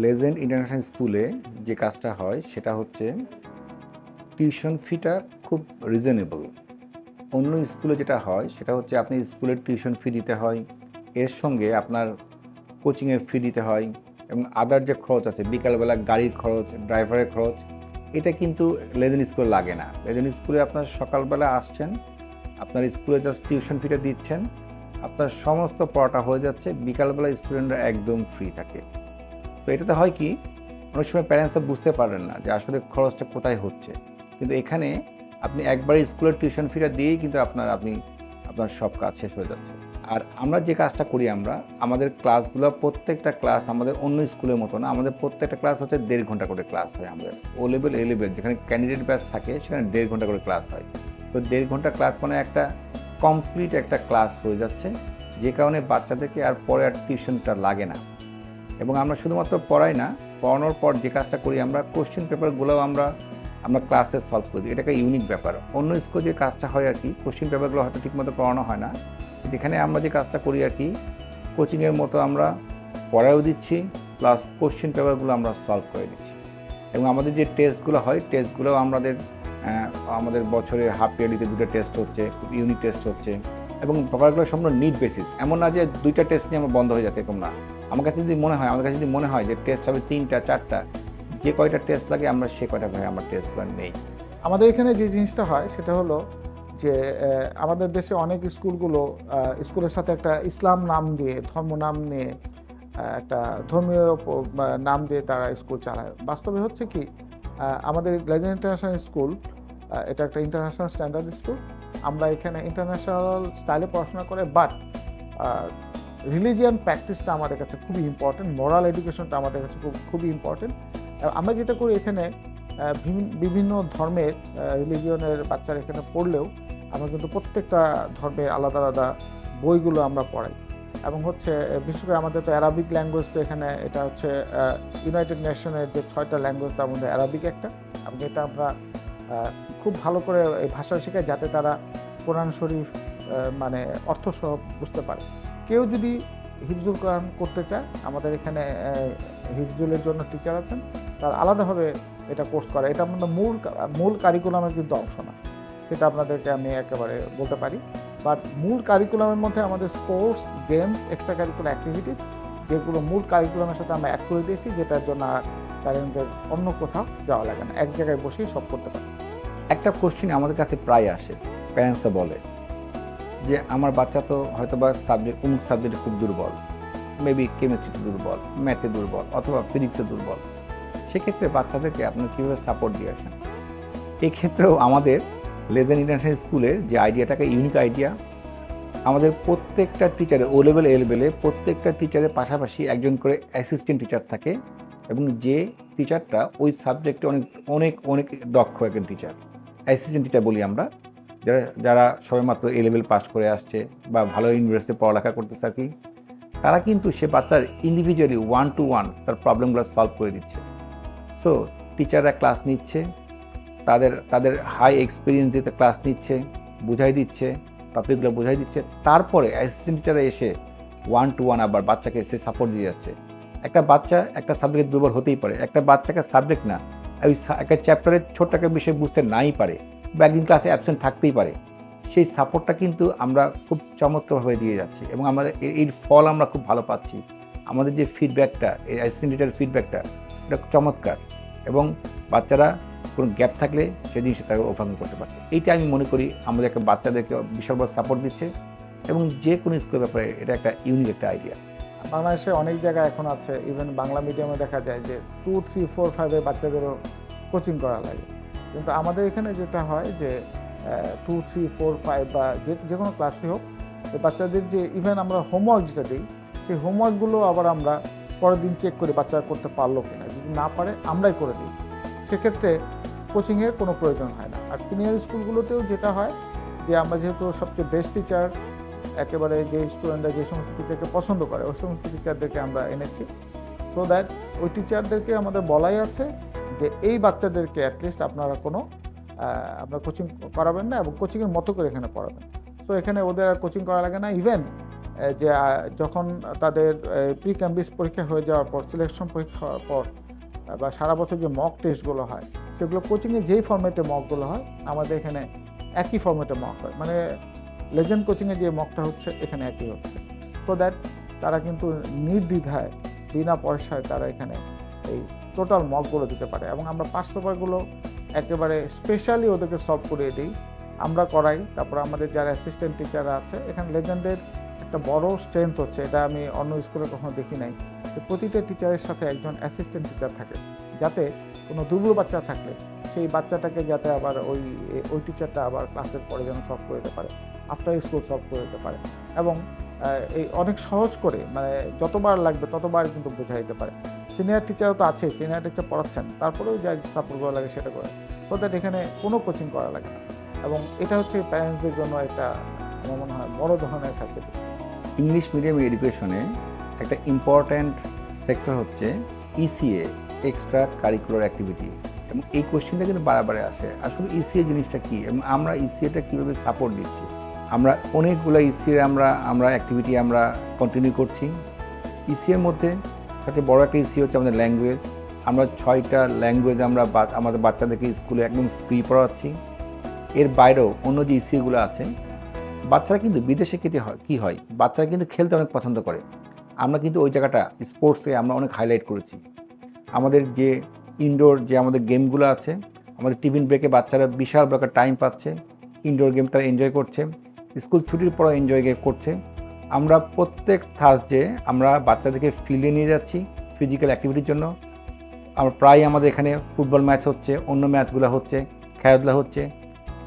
Legend international স্কুলে যে কাজটা হয়, সেটা হচ্ছে টিউশন ফিটা খুব রিজনেবল। অন্য স্কুলে যেটা হয়, সেটা হচ্ছে আপনি স্কুলের টিউশন ফি দিতে হয়, এর সঙ্গে আপনার কোচিংয়ের ফি দিতে হয়, এবং আদার যে খরচ আছে, বিকালবেলা গাড়ির খরচ, ড্রাইভারের খরচ, এটা কিন্তু লেজেন্ড স্কুলে লাগে না। লেজেন্ড স্কুলে আপনার সকালবেলা আসছেন, আপনার স্কুলে জাস্ট টিউশন ফিটা দিচ্ছেন, আপনার সমস্ত পড়াটা হয়ে যাচ্ছে, বিকালবেলা স্টুডেন্টরা একদম ফ্রি থাকে। তো এটাতে হয় কি, অনেক সময় প্যারেন্টসরা বুঝতে পারেন না যে আসলে খরচটা কোথায় হচ্ছে। কিন্তু এখানে আপনি একবার স্কুলের টিউশন ফিটা দিয়েই কিন্তু আপনার, আপনি, আপনার সব কাজ শেষ হয়ে যাচ্ছে। আর আমরা যে কাজটা করি আমরা, আমাদের ক্লাসগুলো প্রত্যেকটা ক্লাস আমাদের অন্য স্কুলের মতো না, আমাদের প্রত্যেকটা ক্লাস হচ্ছে দেড় ঘণ্টা করে ক্লাস হয় আমাদের। ও লেভেল এ লেভেল যেখানে ক্যান্ডিডেট ব্যাচ থাকে সেখানে দেড় ঘণ্টা করে ক্লাস হয়। তো দেড় ঘণ্টা ক্লাস মানে একটা কমপ্লিট একটা ক্লাস হয়ে যাচ্ছে, যে কারণে বাচ্চাদেরকে আর পরে আর টিউশনটা লাগে না। এবং আমরা শুধুমাত্র পড়াই না, পড়ানোর পর যে কাজটা করি আমরা কোশ্চেন পেপারগুলোও আমরা আমরা ক্লাসে সলভ করি এটা একটা ইউনিক ব্যাপার। অন্য স্কুলে যে কাজটা হয় আর কি কোশ্চেন পেপারগুলো হয়তো ঠিকমতো পড়ানো হয় না। এখানে আমরা যে কাজটা করি আর কি কোচিংয়ের মতো আমরা পড়াও দিচ্ছি প্লাস কোশ্চেন পেপারগুলো আমরা সলভ করে দিচ্ছি। এবং আমাদের যে টেস্টগুলো হয় টেস্টগুলোও আমাদের আমাদের বছরে হাফ ইয়ারলিতে দুটো টেস্ট হচ্ছে খুব ইউনিক টেস্ট হচ্ছে। এবং পেপারগুলো সম্পূর্ণ নিট বেসিস এমন না যে দুইটা টেস্ট নিয়ে আমার বন্ধ হয়ে যাচ্ছে এরকম না। আমার কাছে যদি মনে হয়, আমার কাছে যদি মনে হয় যে টেস্ট হবে তিনটা, চারটা, যে কয়টা টেস্ট লাগে আমরা সে কয়টা ভাই আমরা টেস্টগুলো নেই। আমাদের এখানে যে জিনিসটা হয় সেটা হলো যে আমাদের দেশে অনেক স্কুলগুলো স্কুলের সাথে একটা ইসলাম নাম দিয়ে, ধর্ম নাম নিয়ে একটা ধর্মীয় নাম দিয়ে তারা স্কুল চালায়। বাস্তবে হচ্ছে কি আমাদের লেজেন্ড ইন্টারন্যাশনাল স্কুল এটা একটা ইন্টারন্যাশনাল স্ট্যান্ডার্ড স্কুল আমরা এখানে ইন্টারন্যাশনাল স্টাইলে পড়াশোনা করে বাট রিলিজিয়ান প্র্যাকটিসটা আমাদের কাছে খুবই ইম্পর্টেন্ট মোরাল এডুকেশনটা আমাদের কাছে খুব, খুবই ইম্পর্টেন্ট আমরা যেটা করি এখানে বিভিন্ন ধর্মের রিলিজিয়নের বাচ্চারা এখানে পড়লেও আমরা কিন্তু প্রত্যেকটা ধর্মের আলাদা আলাদা বইগুলো আমরা পড়াই। এবং হচ্ছে বিশেষ করে আমাদের তো অ্যারাবিক ল্যাঙ্গুয়েজ তো এখানে এটা হচ্ছে ইউনাইটেড নেশনের যে ছয়টা ল্যাঙ্গুয়েজ তার মধ্যে অ্যারাবিক একটা। এবং এটা আমরা খুব ভালো করে এই ভাষা শেখাই যাতে তারা কোরআন শরীফ মানে অর্থ সহ বুঝতে পারে। কেউ যদি হিফজুল কোরআন করতে চায়, আমাদের এখানে হিফজুলের জন্য টিচার আছেন, তার আলাদাভাবে এটা কোর্স করা। এটা আমাদের মূল মূল কারিকুলামের কিন্তু অংশ না। সেটা আপনাদেরকে আমি একেবারে বলতে পারি। বাট মূল কারিকুলামের মধ্যে আমাদের sports games extra curricular activities যেগুলো মূল কারিকুলামের সাথে আমরা অ্যাড করে দিয়েছি, যেটার জন্য প্যারেন্টদের অন্য কোথাও যাওয়া লাগে না। এক জায়গায় বসেই সব করতে পারে। একটা কোশ্চেন আমাদের কাছে প্রায় আসে প্যারেন্টসরা বলে। যে আমার বাচ্চা তো হয়তো বা সাবজেক্ট অমুক সাবজেক্টে খুব দুর্বল। মেবি কেমিস্ট্রিতে দুর্বল ম্যাথে দুর্বল, অথবা ফিজিক্সে দুর্বল। সেক্ষেত্রে বাচ্চাদেরকে আপনি কীভাবে সাপোর্ট দিয়ে আসেন? এক্ষেত্রেও আমাদের লেজেন্ড ইন্টারন্যাশনাল স্কুলের যে আইডিয়াটাকে ইউনিক আইডিয়া আমাদের প্রত্যেকটা টিচারে ও লেভেল এ লেভেলে প্রত্যেকটা টিচারের পাশাপাশি একজন করে অ্যাসিস্ট্যান্ট টিচার থাকে এবং যে টিচারটা ওই সাবজেক্টে অনেক অনেক অনেক দক্ষ একজন টিচার অ্যাসিস্ট্যান্ট টিচার বলি আমরা। যারা যারা সবেমাত্র এ লেভেল পাস করে আসছে বা ভালো ইউনিভার্সিটি পড়ালেখা করতেছে আর কি, তারা কিন্তু সে বাচ্চার ইন্ডিভিজুয়ালি ওয়ান টু ওয়ান তার প্রবলেমগুলো সলভ করে দিচ্ছে। সো টিচাররা ক্লাস নিচ্ছে, তাদের তাদের হাই এক্সপিরিয়েন্স দিতে ক্লাস নিচ্ছে, বুঝাই দিচ্ছে টপিকগুলো বুঝাই দিচ্ছে, তারপরে অ্যাসিস্ট্যান্ট টিচাররা এসে ওয়ান টু ওয়ান আবার বাচ্চাকে এসে সাপোর্ট দিয়ে যাচ্ছে। একটা বাচ্চা একটা সাবজেক্ট দুর্বল হতেই পারে, একটা বাচ্চাকে সাবজেক্ট না, ওই একটা চ্যাপ্টারের ছোট্ট একটা বিষয় বুঝতে নাই পারে বা একদিন ক্লাসে অ্যাবসেন্ট থাকতেই পারে। সেই সাপোর্টটা কিন্তু আমরা খুব চমৎকারভাবে দিয়ে যাচ্ছি এবং আমাদের এর ফল আমরা খুব ভালো পাচ্ছি। আমাদের যে ফিডব্যাকটা এই অ্যাসিস্ট্যান্ট ফিডব্যাকটা এটা চমৎকার এবং বাচ্চারা কোনো গ্যাপ থাকলে সেদিন সে তাকে ওভারকাম করতে পারছে এইটা আমি মনে করি আমাদের একটা বাচ্চাদেরকে বিশাল বড় সাপোর্ট দিচ্ছে এবং যে কোনো স্কুলের ব্যাপারে এটা একটা ইউনিক একটা আইডিয়া বাংলাদেশে অনেক জায়গায় এখন আছে ইভেন বাংলা মিডিয়ামে দেখা যায় যে টু থ্রি ফোর ফাইভের বাচ্চাদেরও কোচিং করা লাগে। কিন্তু আমাদের এখানে যেটা হয় যে টু থ্রি ফোর ফাইভ বা যে যে কোনো ক্লাসে হোক বাচ্চাদের যে ইভেন আমরা হোমওয়ার্ক যেটা দিই, সেই হোমওয়ার্কগুলো আবার আমরা পরের দিন চেক করি বাচ্চারা করতে পারল কিনা। যদি না পারে, আমরাই করে দিই। সেক্ষেত্রে কোচিংয়ের কোনো প্রয়োজন হয় না। আর সিনিয়র স্কুলগুলোতেও যেটা হয় যে, আমরা যেহেতু সবচেয়ে বেস্ট টিচার একেবারে যে স্টুডেন্টরা যে সমস্ত টিচারকে পছন্দ করে, ওই সমস্ত টিচারদেরকে আমরা এনেছি। সো দ্যাট ওই টিচারদেরকে আমাদের বলাই আছে যে এই বাচ্চাদেরকে অ্যাটলিস্ট আপনারা কোনো আপনার কোচিং করাবেন না এবং কোচিংয়ের মতো করে এখানে পড়াবেন। তো এখানে ওদের আর কোচিং করা লাগে না। ইভেন যে যখন তাদের প্রি ক্যাম্বিস পরীক্ষা হয়ে যাওয়ার পর সিলেকশন পরীক্ষা হওয়ার পর, বা সারা বছর যে মক টেস্টগুলো হয়, সেগুলো কোচিংয়ে যেই ফর্মেটে মকগুলো হয়, আমাদের এখানে একই ফর্মেটে মক হয়। মানে লেজেন্ড কোচিংয়ে যে মকটা হচ্ছে, এখানে একই হচ্ছে। সো দ্যাট তারা কিন্তু নির্দ্বিধায়, বিনা পয়সায় তারা এখানে এই টোটাল মকগুলো দিতে পারে এবং আমরা পাস পেপারগুলো একেবারে স্পেশালি ওদেরকে সলভ করিয়ে দিই। আমরা করাই, তারপর আমাদের যারা অ্যাসিস্ট্যান্ট টিচাররা আছে, এখানে লেজেন্ডের একটা বড় স্ট্রেংথ হচ্ছে, এটা আমি অন্য স্কুলে কখনো দেখি নাই, যে প্রতিটা টিচারের সাথে একজন অ্যাসিস্ট্যান্ট টিচার থাকে, যাতে কোনো দুর্বল বাচ্চা থাকলে সেই বাচ্চাটাকে যাতে আবার ওই ওই টিচারটা আবার ক্লাসের পরে যেন সলভ করে দিতে পারে আফটার স্কুল সলভ করে দিতে পারে। এবং এই অনেক সহজ করে মানে যতবার লাগবে ততবার কিন্তু বোঝা দিতে পারে সিনিয়র টিচারও তো আছে সিনিয়র টিচার পড়াচ্ছেন, তারপরেও যা সাপোর্ট করা লাগে সেটা করে তো দ্যাট এখানে কোনো কোচিং করা লাগে না। এবং এটা হচ্ছে প্যারেন্টসদের জন্য একটা, আমার মনে হয়, বড় ধরনের ফ্যাসিলিটি ইংলিশ মিডিয়াম এডুকেশনে একটা ইম্পর্ট্যান্ট সেক্টর হচ্ছে E ECA extra curricular activity এবং এই কোশ্চেনটা কিন্তু বারবার আসে। আসলে ইসিএ জিনিসটা কী? এবং আমরা ইসিএটা কীভাবে সাপোর্ট দিচ্ছি? আমরা অনেকগুলো ইসিএ আমরা আমরা অ্যাক্টিভিটি আমরা কন্টিনিউ করছি। ইসিএর মধ্যে সবচেয়ে বড় একটা ইসি হচ্ছে আমাদের ল্যাঙ্গুয়েজ আমরা ছয়টা ল্যাঙ্গুয়েজ আমরা আমাদের বাচ্চাদেরকে স্কুলে একদম ফ্রি পড়াচ্ছি। এর বাইরেও অন্য যে ইসিগুলো আছে, বাচ্চারা কিন্তু বিদেশে কেটে হয়, কী হয়? বাচ্চারা কিন্তু খেলতে অনেক পছন্দ করে। আমরা কিন্তু ওই জায়গাটা স্পোর্টসে আমরা অনেক হাইলাইট করেছি। আমাদের যে ইনডোর যে আমাদের গেমগুলো আছে, আমাদের টিফিন ব্রেকে বাচ্চারা বিশাল বড় টাইম পাচ্ছে। ইনডোর গেম তারা এনজয় করছে। স্কুল ছুটির পর এনজয় করছে। আমরা প্রত্যেক থার্সডে আমরা বাচ্চাদেরকে ফিল্ডে নিয়ে যাচ্ছি ফিজিক্যাল অ্যাক্টিভিটির জন্য। আমরা প্রায় আমাদের এখানে ফুটবল ম্যাচ হচ্ছে, অন্য ম্যাচগুলো হচ্ছে, খেলাধুলা হচ্ছে।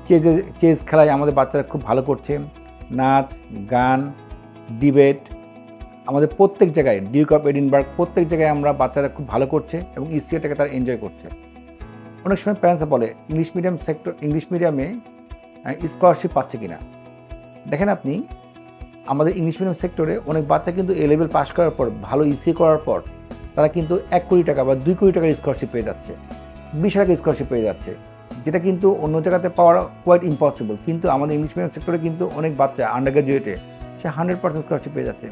চেজে চেস খেলায় আমাদের বাচ্চারা খুব ভালো করছে। নাচ, গান ডিবেট আমাদের প্রত্যেক জায়গায় ডিউক অফ এডিনবার্গ প্রত্যেক জায়গায় আমরা বাচ্চারা খুব ভালো করছে এবং ইসিএটাকে তারা এনজয় করছে। অনেক সময় প্যারেন্টসরা বলে ইংলিশ মিডিয়াম সেক্টর ইংলিশ মিডিয়ামে স্কলারশিপ পাচ্ছে কিনা? দেখেন আপনি, আমাদের ইংলিশ মিডিয়াম সেক্টরে অনেক বাচ্চা কিন্তু এ লেভেল পাস করার পর, ভালো ইসিএ করার পর, তারা কিন্তু এক কোটি টাকা বা দুই কোটি টাকার স্কলারশিপ পেয়ে যাচ্ছে, বিশ টাকা স্কলারশিপ পেয়ে যাচ্ছে, যেটা কিন্তু অন্য জায়গাতে পাওয়া কোয়াইট ইম্পসিবল কিন্তু আমাদের ইংলিশ মিডিয়াম সেক্টরে কিন্তু অনেক বাচ্চা আন্ডার গ্রাজুয়েটে সে হান্ড্রেড পার্সেন্ট স্কলারশিপ পেয়ে যাচ্ছে।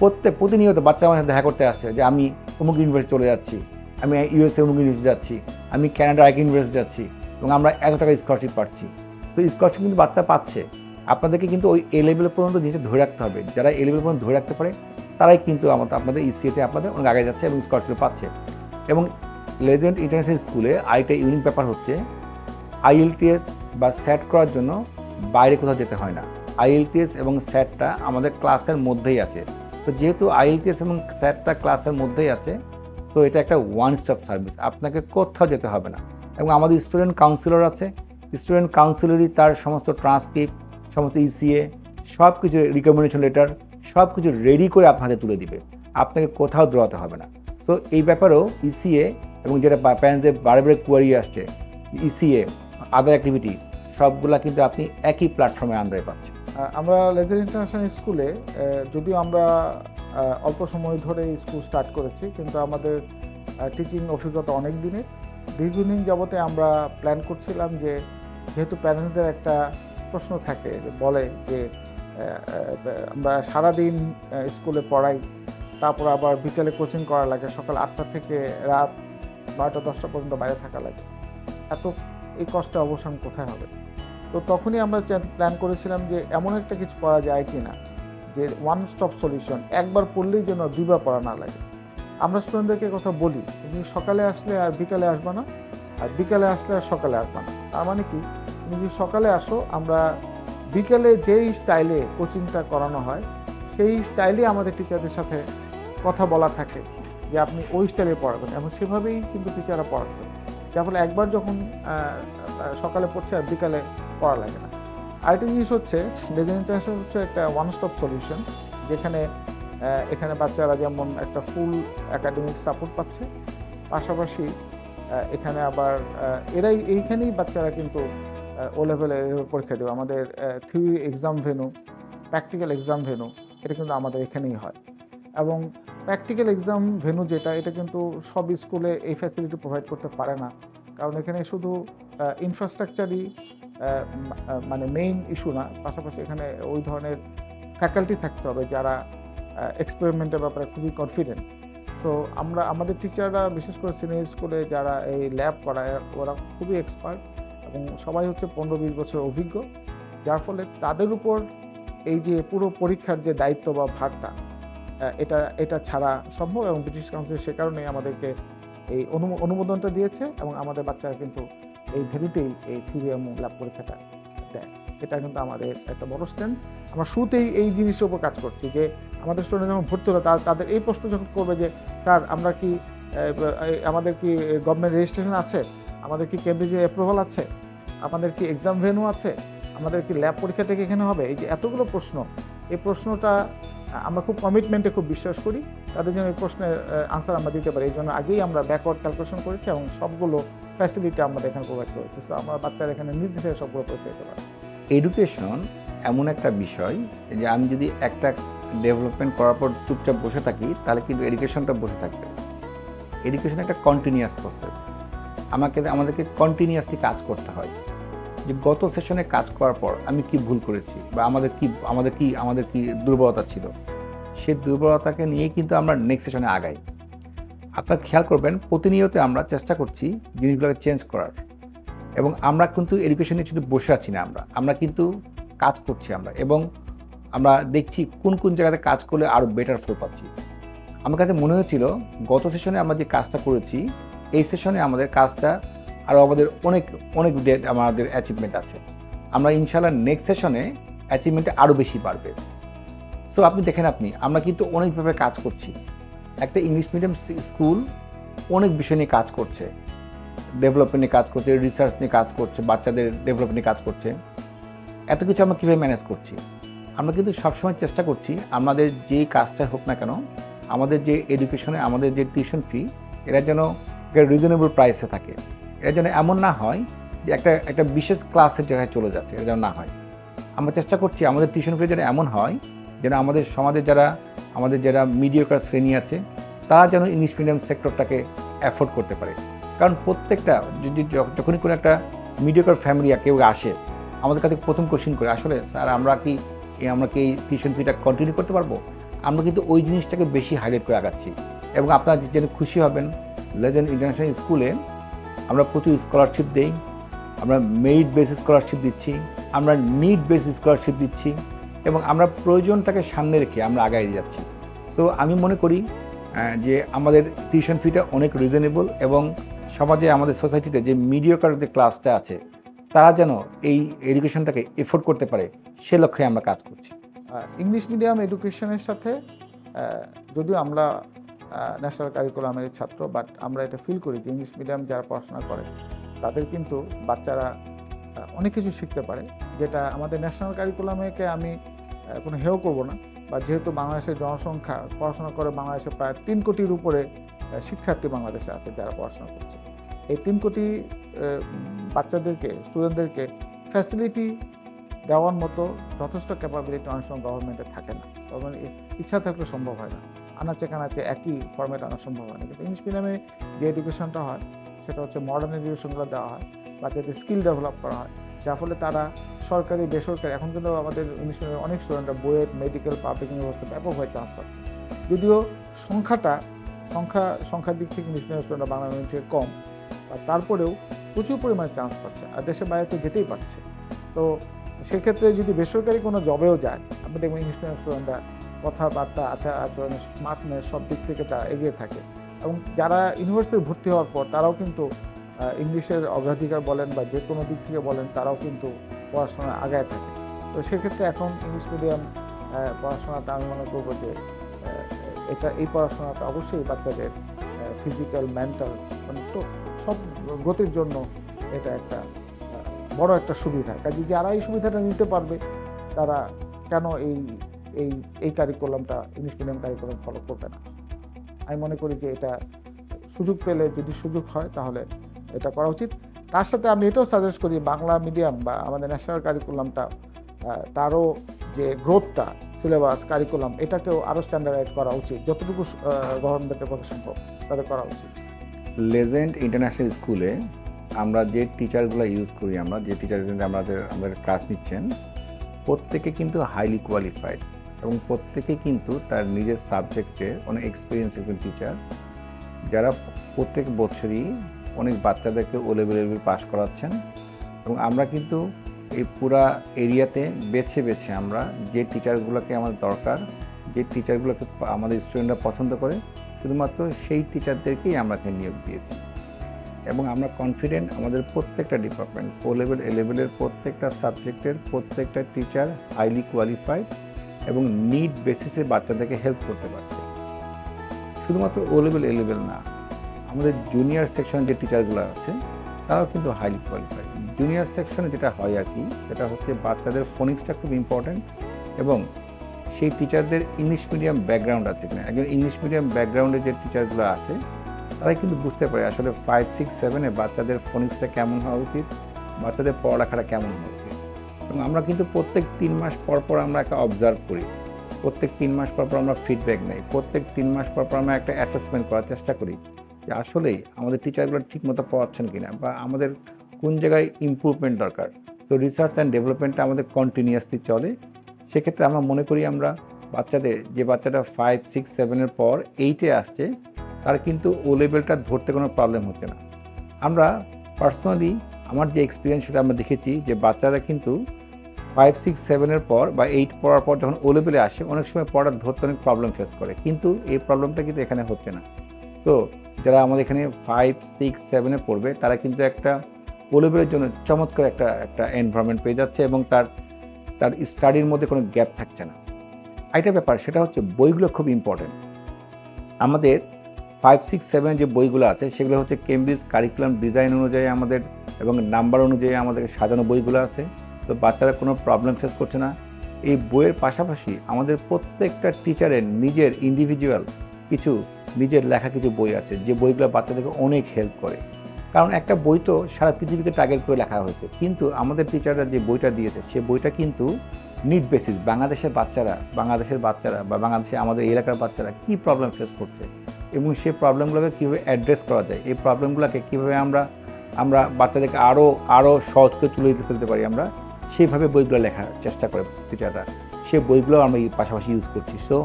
প্রত্যেক প্রতিনিয়ত বাচ্চা আমার সাথে দেখা করতে আসছে যে, আমি অমুক ইউনিভার্সিটি চলে যাচ্ছি, আমি ইউএসএ অমুক ইউনিভার্সিটি যাচ্ছি, আমি ক্যানাডা এক ইউনিভার্সিটি যাচ্ছি, এবং আমরা এত টাকা স্কলারশিপ পাচ্ছি। তো স্কলারশিপ কিন্তু বাচ্চা পাচ্ছে। আপনাদেরকে কিন্তু ওই এ লেভেল পর্যন্ত জিনিসটা ধরে রাখতে হবে। যারা এ লেভেল পর্যন্ত ধরে রাখতে পারে, তারাই কিন্তু আমাদের আপনাদের ইসিএতে আপনাদের অনেক আগে যাচ্ছে এবং স্কলারশিপ পাচ্ছে। এবং লেজেন্ড ইন্টারন্যাশনাল স্কুলে আরেকটা ইউনিক ব্যাপার হচ্ছে আইএলটিএস বা স্যাট করার জন্য বাইরে কোথাও যেতে হয় না। আইএলটিএস এবং স্যাটটা আমাদের ক্লাসের মধ্যেই আছে। তো যেহেতু আইএলটিএস এবং স্যাটটা ক্লাসের মধ্যেই আছে তো এটা একটা ওয়ান স্টপ সার্ভিস আপনাকে কোথাও যেতে হবে না। এবং আমাদের স্টুডেন্ট কাউন্সিলর আছে। স্টুডেন্ট কাউন্সিলরই তার সমস্ত ট্রান্সক্রিপ্ট সমস্ত ইসিএ সব কিছু রিকমেন্ডেশন লেটার সব কিছু রেডি করে আপনাদের তুলে দিবে। আপনাকে কোথাও দৌড়াতে হবে না। সো এই ব্যাপারেও ইসিএ এবং যেটা প্যারেন্টসদের বারে বারে কোয়ারি আসছে ইসিএ আদার অ্যাক্টিভিটি সবগুলা কিন্তু আপনি একই প্ল্যাটফর্মে আন্ডারে পাচ্ছেন আমরা লেজার ইন্টারন্যাশনাল স্কুলে যদিও আমরা অল্প সময় ধরে স্কুল স্টার্ট করেছি, কিন্তু আমাদের টিচিং অভিজ্ঞতা অনেক দিনের। দীর্ঘদিন যাবতে আমরা প্ল্যান করছিলাম যে, যেহেতু প্যারেন্টসদের একটা প্রশ্ন থাকে বলে যে আমরা সারাদিন স্কুলে পড়াই, তারপর আবার বিকেলে কোচিং করা লাগে, সকাল আটটা থেকে রাত বারোটা, দশটা পর্যন্ত বাইরে থাকা লাগে। এত এই কষ্টে অবসান কোথায় হবে? তো তখনই আমরা প্ল্যান করেছিলাম যে এমন একটা কিছু করা যায় কি না যে ওয়ান স্টপ সলিউশন একবার পড়লেই যেন দুইবার পড়া না লাগে। আমরা স্টুডেন্টদেরকে কথা বলি তুমি সকালে আসলে আর বিকালে আসবে না, আর বিকালে আসলে আর সকালে আসবে না। তার মানে কি? তুমি যদি সকালে আসো, আমরা বিকেলে যেই স্টাইলে কোচিংটা করানো হয়, সেই স্টাইলে আমাদের টিচারদের সাথে কথা বলা থাকে যে আপনি ওই স্টাইলে পড়াবেন। এবং সেভাবেই কিন্তু টিচাররা পড়াচ্ছেন যার ফলে একবার যখন সকালে পড়ছে আর বিকালে পড়া লাগে না। আরেকটা জিনিস হচ্ছে লেজেন্ড ইন্টারন্যাশনাল হচ্ছে একটা ওয়ান স্টপ সলিউশন যেখানে এখানে বাচ্চারা যেমন একটা ফুল একাডেমিক সাপোর্ট পাচ্ছে, পাশাপাশি এখানে আবার এরাই, এইখানেই বাচ্চারা কিন্তু ও লেভেলে পরীক্ষা দেবে। আমাদের theory exam venue practical exam venue এটা কিন্তু আমাদের এখানেই হয়। এবং প্র্যাকটিক্যাল এক্সাম ভেনু যেটা, এটা কিন্তু সব স্কুলে এই ফ্যাসিলিটি প্রোভাইড করতে পারে না। কারণ এখানে শুধু ইনফ্রাস্ট্রাকচারই মানে মেইন ইস্যু না, পাশাপাশি এখানে ওই ধরনের ফ্যাকাল্টি থাকতে হবে যারা এক্সপেরিমেন্টের ব্যাপারে খুবই কনফিডেন্ট সো আমরা, আমাদের টিচাররা বিশেষ করে সিনিয়র স্কুলে যারা এই ল্যাব করায়, ওরা খুবই এক্সপার্ট এবং সবাই হচ্ছে পনেরো বিশ বছর অভিজ্ঞ, যার ফলে তাদের উপর এই যে পুরো পরীক্ষার যে দায়িত্ব বা ভারটা এটা এটা ছাড়া সম্ভব এবং ব্রিটিশ কাউন্সিল সে কারণেই আমাদেরকে এই অনুমো- অনুমোদনটা দিয়েছে এবং আমাদের বাচ্চারা কিন্তু এই ভেন্যুতেই এই থিওরিয়াম ল্যাব পরীক্ষাটা দেয়। এটা কিন্তু আমাদের একটা বড় স্ট্যান্ড আমরা শুরুতেই এই জিনিসের উপর কাজ করছি যে আমাদের স্টুডেন্ট যখন ভর্তি হলো তাদের এই প্রশ্ন যখন করবে যে, স্যার, আমরা কি আমাদের কি গভর্নমেন্ট রেজিস্ট্রেশন আছে? আমাদের কি কেমব্রিজে অ্যাপ্রুভাল আছে? আমাদের কি এক্সাম ভেনু আছে? আমাদের কি ল্যাব পরীক্ষা থেকে এখানে হবে? এই যে এতগুলো প্রশ্ন, এই প্রশ্নটা আমরা খুব কমিটমেন্টে খুব বিশ্বাস করি। তাদের জন্য এই প্রশ্নের আনসার আমরা দিতে পারি। এই জন্য আগেই আমরা ব্যাকওয়ার্ড ক্যালকুলেশন করেছি এবং সবগুলো ফ্যাসিলিটি আমরা এখানে প্রোভাইড করেছি। তো আমরা বাচ্চারা এখানে নির্দ্বিধায় সবগুলো পরীক্ষা দিতে পারি এডুকেশন এমন একটা বিষয় যে আমি যদি একটা ডেভেলপমেন্ট করার পর চুপচাপ বসে থাকি, তাহলে কিন্তু এডুকেশনটা বসে থাকবে। এডুকেশন একটা কন্টিনিউয়াস প্রসেস আমাকে, আমাদেরকে কন্টিনিউয়াসলি কাজ করতে হয়। যে গত সেশনে কাজ করার পর আমি কি ভুল করেছি বা আমাদের কি আমাদের কি আমাদের কি দুর্বলতা ছিল? সেই দুর্বলতাকে নিয়ে কিন্তু আমরা নেক্সট সেশনে আগাই। আপনারা খেয়াল করবেন, প্রতিনিয়ত আমরা চেষ্টা করছি জিনিসগুলোকে চেঞ্জ করার। এবং আমরা কিন্তু এডুকেশনে শুধু বসে আছি না আমরা আমরা কিন্তু কাজ করছি আমরা। এবং আমরা দেখছি কোন কোন জায়গাতে কাজ করলে আরও বেটার ফল পাচ্ছি। আমার কাছে মনে হয়েছিল, গত সেশনে আমরা যে কাজটা করেছি, এই সেশনে আমাদের কাজটা আরও আমাদের অনেক অনেক ডে- আমাদের অ্যাচিভমেন্ট আছে। আমরা ইনশাল্লাহ নেক্সট সেশনে অ্যাচিভমেন্টটা আরও বেশি বাড়বে। সো আপনি দেখেন আপনি, আমরা কিন্তু অনেকভাবে কাজ করছি। একটা ইংলিশ মিডিয়াম স্কুল অনেক বিষয় নিয়ে কাজ করছে। ডেভেলপমেন্ট নিয়ে কাজ করছে রিসার্চ নিয়ে কাজ করছে, বাচ্চাদের ডেভেলপমেন্ট নিয়ে কাজ করছে। এত কিছু আমরা কীভাবে ম্যানেজ করছি? আমরা কিন্তু সবসময় চেষ্টা করছি, আমাদের যে কাজটা হোক না কেন, আমাদের যে এডুকেশনে আমাদের যে টিউশন ফি এরা যেন রিজনেবল প্রাইসে থাকে। এটা যেন এমন না হয় যে একটা একটা বিশেষ ক্লাসের জায়গায় চলে যাচ্ছে এটা যেন না হয়। আমরা চেষ্টা করছি, আমাদের টিউশন ফি যেন এমন হয় যেন আমাদের সমাজে যারা, আমাদের যারা মিডিয়াকার শ্রেণি আছে, তারা যেন ইংলিশ মিডিয়াম সেক্টরটাকে অ্যাফোর্ড করতে পারে। কারণ প্রত্যেকটা, যদি যখনই কোনো একটা মিডিয়াকার ফ্যামিলি কেউ আসে, আমাদের কাছে প্রথম কোশ্চিন করে, আসলে স্যার আমরা কি আমরা কি এই টিউশন ফিটা কন্টিনিউ করতে পারব? আমরা কিন্তু ওই জিনিসটাকে বেশি হাইলাইট করে আগাচ্ছি। এবং আপনারা যেন খুশি হবেন লেজেন্ড ইন্টারন্যাশনাল স্কুলে আমরা প্রচুর স্কলারশিপ দেই, আমরা মেরিট বেস স্কলারশিপ দিচ্ছি, আমরা নিড বেস স্কলারশিপ দিচ্ছি এবং আমরা প্রয়োজনটাকে সামনে রেখে আমরা আগায় যাচ্ছি। তো আমি মনে করি যে আমাদের টিউশন ফিটা অনেক রিজনেবল এবং সমাজে আমাদের সোসাইটিতে যে মিডিয়াকার যে ক্লাসটা আছে, তারা যেন এই এডুকেশনটাকে এফোর্ড করতে পারে, সে লক্ষ্যে আমরা কাজ করছি। ইংলিশ মিডিয়াম এডুকেশনের সাথে যদিও আমরা ন্যাশনাল কারিকুলামের ছাত্র বাট আমরা এটা ফিল করি যে ইংলিশ মিডিয়াম যারা পড়াশোনা করে, তাদের কিন্তু বাচ্চারা অনেক কিছু শিখতে পারে, যেটা আমাদের ন্যাশনাল কারিকুলামেকে আমি কোনো হেও করব না, বা যেহেতু বাংলাদেশের জনসংখ্যা, পড়াশোনা করে বাংলাদেশে প্রায় তিন কোটির উপরে শিক্ষার্থী বাংলাদেশে আছে যারা পড়াশোনা করছে। এই তিন কোটি বাচ্চাদেরকে স্টুডেন্টদেরকে ফ্যাসিলিটি দেওয়ার মতো যথেষ্ট ক্যাপাবিলিটি অনেক সময় গভর্নমেন্টে থাকে না। গভর্নমেন্ট ইচ্ছা থাকলে সম্ভব হয় না। আনাচে কানাচে একই ফর্মেট আনা সম্ভব হয় না কিন্তু ইংলিশ মিডিয়ামে যে এডুকেশনটা হয়, সেটা হচ্ছে মডার্ন এডুকেশনগুলো দেওয়া হয় বাচ্চাদের স্কিল ডেভেলপ করা হয়। যার ফলে তারা সরকারি, বেসরকারি, এখন কিন্তু আমাদের ইংলিশ মিডিয়ামে অনেক স্টুডেন্টরা বইয়ের মেডিকেল পাবলিক ইউনিভার্সিটি ব্যাপকভাবে চান্স পাচ্ছে। যদিও সংখ্যাটা, সংখ্যা, সংখ্যার দিক থেকে ইংলিশ মিডিয়াম স্টুডেন্টরা বাংলা মিডিয়াম থেকে কম তারপরেও প্রচুর পরিমাণে চান্স পাচ্ছে আর দেশের বাইরে তো যেতেই পারছে। তো সেক্ষেত্রে যদি বেসরকারি কোনো জবেও যায়, আপনি দেখবেন ইংলিশ মিডিয়াম স্টুডেন্টরা কথাবার্তা আচার আচরণ স্মার্টনেস সব দিক থেকে তারা এগিয়ে থাকে। এবং যারা ইউনিভার্সিটি ভর্তি হওয়ার পর তারাও কিন্তু ইংলিশের অগ্রাধিকার বলেন বা যে কোনো দিক থেকে বলেন তারাও কিন্তু পড়াশোনায় আগায় থাকে। তো সেক্ষেত্রে এখন ইংলিশ মিডিয়াম পড়াশোনাটা আমি মনে করব যে এটা, এই পড়াশোনাটা অবশ্যই বাচ্চাদের ফিজিক্যাল মেন্টাল মানে তো সব গতির জন্য এটা একটা বড় একটা সুবিধা। কাজে যারা এই সুবিধাটা নিতে পারবে, তারা কেন এই এই এই কারিকুলামটা ইংলিশ মিডিয়াম কারিকুলাম ফলো করবে না। আমি মনে করি যে এটা সুযোগ পেলে যদি সুযোগ হয় তাহলে এটা করা উচিত। তার সাথে আমি এটাও সাজেস্ট করি, বাংলা মিডিয়াম বা আমাদের ন্যাশনাল কারিকুলামটা তারও যে গ্রোথটা সিলেবাস কারিকুলাম এটাকেও আরও স্ট্যান্ডার্ডাইজ করা উচিত। যতটুকু গভর্নমেন্টের পক্ষে সম্ভব তাদের করা উচিত। লেজেন্ড ইন্টারন্যাশনাল স্কুলে আমরা যে টিচারগুলো ইউজ করি আমরা, যে টিচার আমাদের আমাদের ক্লাস নিচ্ছেন, প্রত্যেকে কিন্তু হাইলি কোয়ালিফাইড এবং প্রত্যেকেই কিন্তু তার নিজের সাবজেক্টে অনেক এক্সপিরিয়েন্স একজন টিচার যারা প্রত্যেক বছরই অনেক বাচ্চাদেরকে ও লেভেল লেভেল পাস করাচ্ছেন। এবং আমরা কিন্তু এই পুরা এরিয়াতে বেছে বেছে আমরা যে টিচারগুলোকে আমাদের দরকার, যে টিচারগুলোকে আমাদের স্টুডেন্টরা পছন্দ করে, শুধুমাত্র সেই টিচারদেরকেই আমরা এখানে নিয়োগ দিয়েছি। এবং আমরা কনফিডেন্ট আমাদের প্রত্যেকটা ডিপার্টমেন্ট ও লেভেল এ লেভেলের প্রত্যেকটা সাবজেক্টের প্রত্যেকটা টিচার হাইলি কোয়ালিফাইড এবং নিড বেসিসে বাচ্চাদেরকে হেল্প করতে পারছে। শুধুমাত্র ও লেভেল এ লেভেল না, আমাদের জুনিয়র সেকশনে যে টিচারগুলো আছে, তারাও কিন্তু হাইলি কোয়ালিফাইড জুনিয়র সেকশনে যেটা হয় আর কি, সেটা হচ্ছে বাচ্চাদের ফোনিক্সটা খুব ইম্পর্ট্যান্ট এবং সেই টিচারদের ইংলিশ মিডিয়াম ব্যাকগ্রাউন্ড আছে কিনা। একজন ইংলিশ মিডিয়াম ব্যাকগ্রাউন্ডে যে টিচারগুলো আছে, তারাই কিন্তু বুঝতে পারে আসলে ফাইভ সিক্স সেভেনে বাচ্চাদের ফোনিক্সটা কেমন হওয়া উচিত, বাচ্চাদের পড়ালেখাটা কেমন হওয়া উচিত। এবং আমরা কিন্তু প্রত্যেক তিন মাস পর পর আমরা একটা অবজার্ভ করি। প্রত্যেক তিন মাস পর পর আমরা ফিডব্যাক নেই। প্রত্যেক তিন মাস পর পর আমরা একটা অ্যাসেসমেন্ট করার চেষ্টা করি যে আসলেই আমাদের টিচারগুলো ঠিকমতো পড়াচ্ছেন কিনা বা আমাদের কোন জায়গায় ইমপ্রুভমেন্ট দরকার। তো রিসার্চ অ্যান্ড ডেভেলপমেন্টটা আমাদের কন্টিনিউয়াসলি চলে। সেক্ষেত্রে আমরা মনে করি আমরা বাচ্চাদের, যে বাচ্চাটা ফাইভ সিক্স সেভেনের পর এইটে আসছে, তার কিন্তু ও লেভেলটা ধরতে কোনো প্রবলেম হচ্ছে না। আমরা পার্সোনালি আমার যে এক্সপিরিয়েন্স সেটা আমরা দেখেছি যে বাচ্চারা কিন্তু ফাইভ সিক্স সেভেনের পর বা এইট পড়ার পর যখন ও লেভেলে আসে, অনেক সময় পড়ার ধরতে অনেক প্রবলেম ফেস করে। কিন্তু এই প্রবলেমটা কিন্তু এখানে হচ্ছে না। সো যারা আমাদের এখানে ফাইভ সিক্স সেভেনে পড়বে, তারা কিন্তু একটা ও লেভেলের জন্য চমৎকার একটা একটা এনভায়রনমেন্ট পেয়ে যাচ্ছে এবং তার তার স্টাডির মধ্যে কোনো গ্যাপ থাকছে না। আরেকটা ব্যাপার, সেটা হচ্ছে বইগুলো খুব ইম্পর্টেন্ট আমাদের ফাইভ সিক্স সেভেন যে বইগুলো আছে, সেগুলো হচ্ছে কেমব্রিজ কারিকুলাম ডিজাইন অনুযায়ী আমাদের এবং নাম্বার অনুযায়ী আমাদের সাজানো বইগুলো আছে। তো বাচ্চারা কোনো প্রবলেম ফেস করছে না। এই বইয়ের পাশাপাশি আমাদের প্রত্যেকটা টিচারের নিজের ইন্ডিভিজুয়াল কিছু নিজের লেখা কিছু বই আছে, যে বইগুলো বাচ্চাদেরকে অনেক হেল্প করে। কারণ একটা বই তো সারা পৃথিবীকে টার্গেট করে লেখা হয়েছে। কিন্তু আমাদের টিচাররা যে বইটা দিয়েছে, সে বইটা কিন্তু নিড বেসিস বাংলাদেশের বাচ্চারা বাংলাদেশের বাচ্চারা বা বাংলাদেশে আমাদের এলাকার বাচ্চারা কী প্রবলেম ফেস করছে? এবং সেই প্রবলেমগুলোকে কীভাবে অ্যাড্রেস করা যায়? এই প্রবলেমগুলোকে কীভাবে আমরা আমরা বাচ্চাদেরকে আরও আরও সহজ করে তুলে দিতে ফেলতে পারি আমরা। সেইভাবে বইগুলো লেখার চেষ্টা করে টিচাররা সেই বইগুলো আমরা পাশাপাশি ইউজ করছি। সো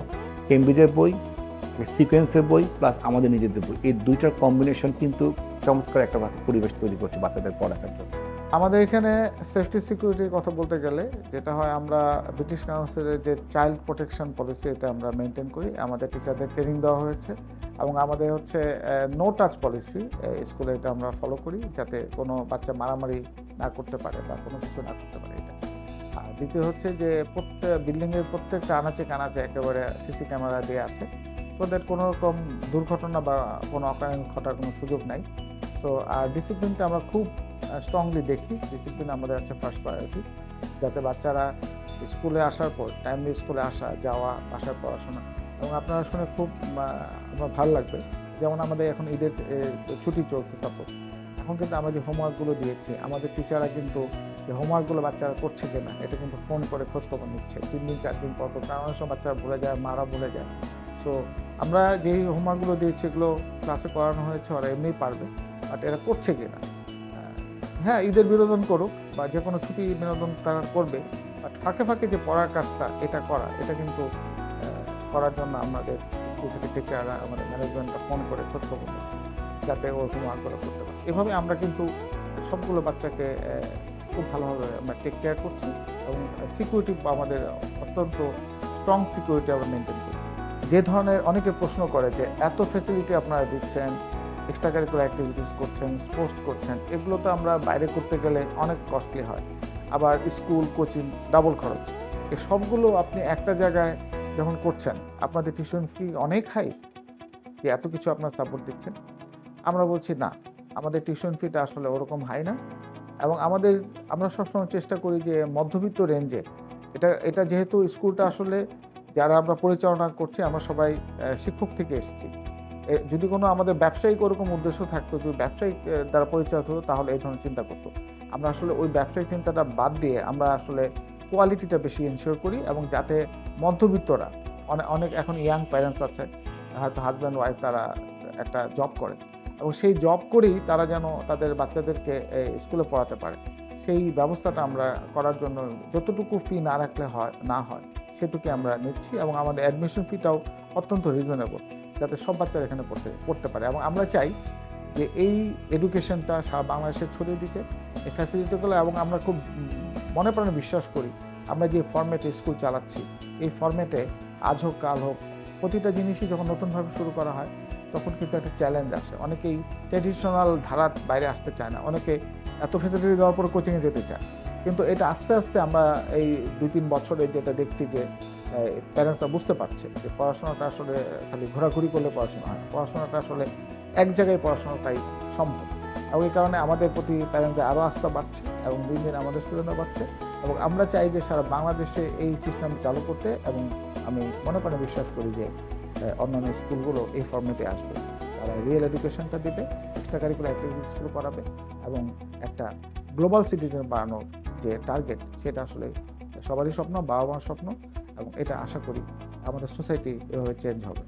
কেমব্রিজের বই সিকোয়েন্সের বই প্লাস আমাদের নিজেদের বই। এই দুইটার কম্বিনেশন কিন্তু চমৎকার একটা পরিবেশ তৈরি করছে বাচ্চাদের পড়ার জন্য। আমাদের এখানে সেফটি সিকিউরিটির কথা বলতে গেলে, যেটা হয় আমরা ব্রিটিশ কাউন্সিলের যে চাইল্ড প্রোটেকশন পলিসি এটা আমরা মেনটেন করি। আমাদের টিচারদের ট্রেনিং দেওয়া হয়েছে। এবং আমাদের হচ্ছে নো টাচ পলিসি স্কুলে এটা আমরা ফলো করি যাতে কোনো বাচ্চা মারামারি না করতে পারে বা কোনো কিছু না করতে পারে এটা। আর দ্বিতীয় হচ্ছে যে প্রত্যেক বিল্ডিংয়ের প্রত্যেকটা আনাচে কানাচে একেবারে সিসি ক্যামেরা দিয়ে আছে। সো দ্যাট কোনো রকম দুর্ঘটনা বা কোনো অকারণ ঘটার কোনো সুযোগ নাই। সো আর ডিসিপ্লিনটা আমরা খুব স্ট্রংলি দেখি। ডিসিপ্লিন আমাদের হচ্ছে ফার্স্ট প্রায়োরিটি যাতে বাচ্চারা স্কুলে আসার পর টাইমলি স্কুলে আসা, যাওয়া বাসার পড়াশোনা এবং আপনারা শুনে খুব আমার ভালো লাগবে। যেমন আমাদের এখন ঈদের ছুটি চলছে সাপোজ এখন কিন্তু আমরা যে হোমওয়ার্কগুলো দিয়েছি, আমাদের টিচাররা কিন্তু যে হোমওয়ার্কগুলো বাচ্চারা করছে কিনা, এটা কিন্তু ফোন করে খোঁজ খবর নিচ্ছে। তিন দিন, চার দিন পর পর অনেক সময় বাচ্চারা ভুলে যায়, মারা ভুলে যায়। সো আমরা যেই হোমওয়ার্কগুলো দিয়েছি, এগুলো ক্লাসে করানো হয়েছে, ওরা এমনিই পারবে। বাট এরা করছে কিনা? হ্যাঁ ঈদের বিনোদন করুক বা যে কোনো ছুটি বিনোদন তারা করবে। বাট ফাঁকে ফাঁকে যে পড়ার কাজটা, এটা করা, এটা কিন্তু করার জন্য আমাদের স্কুল টিচাররা আমাদের ম্যানেজমেন্টটা ফোন করে খোঁজ খবর নিচ্ছে যাতে ওর হোমওয়ার্কগুলো করতে পারে। এভাবে আমরা কিন্তু সবগুলো বাচ্চাকে খুব ভালোভাবে আমরা টেক কেয়ার করছি এবং সিকিউরিটি আমাদের অত্যন্ত স্ট্রং সিকিউরিটি আমরা মেনটেন করি। যে ধরনের অনেকে প্রশ্ন করে যে, এত ফেসিলিটি আপনারা দিচ্ছেন এক্সট্রা কারিকুলার অ্যাক্টিভিটিস করছেন স্পোর্টস করছেন, এগুলো তো আমরা বাইরে করতে গেলে অনেক কস্টলি হয়। আবার স্কুল কোচিং ডাবল খরচ। এই সবগুলো আপনি একটা জায়গায় যখন করছেন, আপনাদের টিউশন ফি অনেক হাই যে এত কিছু আপনার সাপোর্ট দিচ্ছেন? আমরা বলছি, না, আমাদের টিউশন ফিটা আসলে ওরকম হাই না। এবং আমাদের, আমরা সবসময় চেষ্টা করি যে মধ্যবিত্ত রেঞ্জে এটা এটা যেহেতু স্কুলটা আসলে যারা আমরা পরিচালনা করছি, আমরা সবাই শিক্ষক থেকে এসেছি। যদি কোনো আমাদের ব্যবসায়িক ওরকম উদ্দেশ্য থাকতো, যদি ব্যবসায়িক দ্বারা পরিচালিত হতো, তাহলে এই ধরনের চিন্তা করতো। আমরা আসলে ওই ব্যবসায়িক চিন্তাটা বাদ দিয়ে আমরা আসলে কোয়ালিটিটা বেশি এনশিওর করি এবং যাতে মধ্যবিত্তরা অনেক অনেক এখন ইয়াং প্যারেন্টস আছে হয়তো হাজব্যান্ড ওয়াইফ তারা একটা জব করে এবং সেই জব করেই তারা যেন তাদের বাচ্চাদেরকে স্কুলে পড়াতে পারে। সেই ব্যবস্থাটা আমরা করার জন্য যতটুকু ফি না রাখলে হয়, না হয় সেটুকু আমরা নিচ্ছি এবং আমাদের অ্যাডমিশন ফিটাও অত্যন্ত রিজনেবল যাতে সব বাচ্চারা এখানে পড়তে পড়তে পারে এবং আমরা চাই যে এই এডুকেশনটা সারা বাংলাদেশে ছড়িয়ে দিতে, এই ফ্যাসিলিটিগুলো এবং আমরা খুব মনে প্রাণে বিশ্বাস করি আমরা যে ফর্মেটে স্কুল চালাচ্ছি, এই ফর্মেটে আজ হোক, কাল হোক, প্রতিটা জিনিসই যখন নতুনভাবে শুরু করা হয়, তখন কিন্তু একটা চ্যালেঞ্জ আসে। অনেকেই ট্র্যাডিশনাল ধারার বাইরে আসতে চায় না, অনেকে এত ফেসিলিটি দেওয়ার পর কোচিংয়ে যেতে চায়। কিন্তু এটা আস্তে আস্তে আমরা এই দুই তিন বছরে যেটা দেখছি যে প্যারেন্টসরা বুঝতে পারছে যে পড়াশোনাটা আসলে খালি ঘোরাঘুরি করলে পড়াশোনা হয় পড়াশোনাটা আসলে এক জায়গায় পড়াশোনাটাই সম্ভব। এবং এই কারণে আমাদের প্রতি প্যারেন্টদের আরও আস্থা বাড়ছে এবং দিন দিন আমাদের স্টুডেন্টরা বাড়ছে। এবং আমরা চাই যে সারা বাংলাদেশে এই সিস্টেম চালু করতে এবং আমি মনে প্রাণে বিশ্বাস করি যে অন্যান্য স্কুলগুলো এই ফর্মেটে আসবে। তারা রিয়েল এডুকেশনটা দেবে এক্সট্রা কারিকুলার অ্যাক্টিভিটিসগুলো করাবে এবং একটা গ্লোবাল সিটিজেন বানানোর যে টার্গেট সেটা আসলে সবারই স্বপ্ন বাবা মার স্বপ্ন এবং এটা আশা করি আমাদের সোসাইটি এভাবে চেঞ্জ হবে।